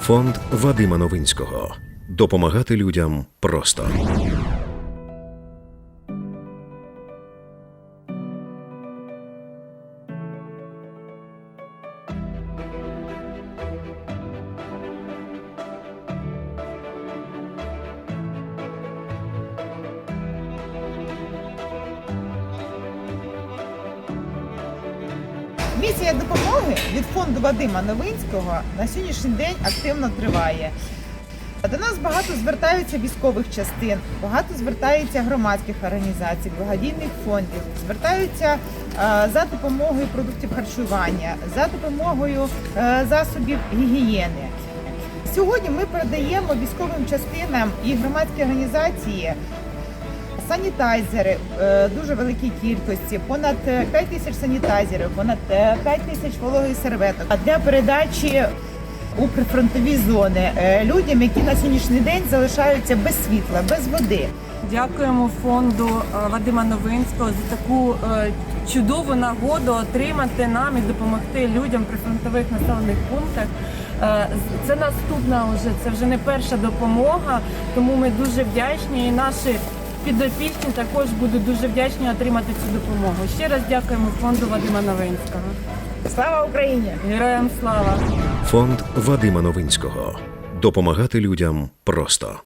Фонд Вадима Новинського. Допомагати людям просто. Місія допомоги від фонду Вадима Новинського на сьогоднішній день активно триває. До нас багато звертаються військових частин, багато звертаються громадських організацій, благодійних фондів, звертаються е, за допомогою продуктів харчування, за допомогою е, засобів гігієни. Сьогодні ми передаємо військовим частинам і громадські організації санітайзери е, дуже великій кількості, понад е, 5 тисяч санітайзерів, понад е, 5 тисяч вологих серветок. А для передачі у прифронтові зони е, людям, які на сьогоднішній день залишаються без світла, без води. Дякуємо фонду е, Вадима Новинського за таку е, чудову нагоду отримати нам і допомогти людям при фронтових населених пунктах. Е, Це наступна вже, це вже не перша допомога, тому ми дуже вдячні і наші підопічні також будуть дуже вдячні отримати цю допомогу. Ще раз дякуємо фонду Вадима Новинського. Слава Україні! Героям слава! Фонд Вадима Новинського. Допомагати людям просто.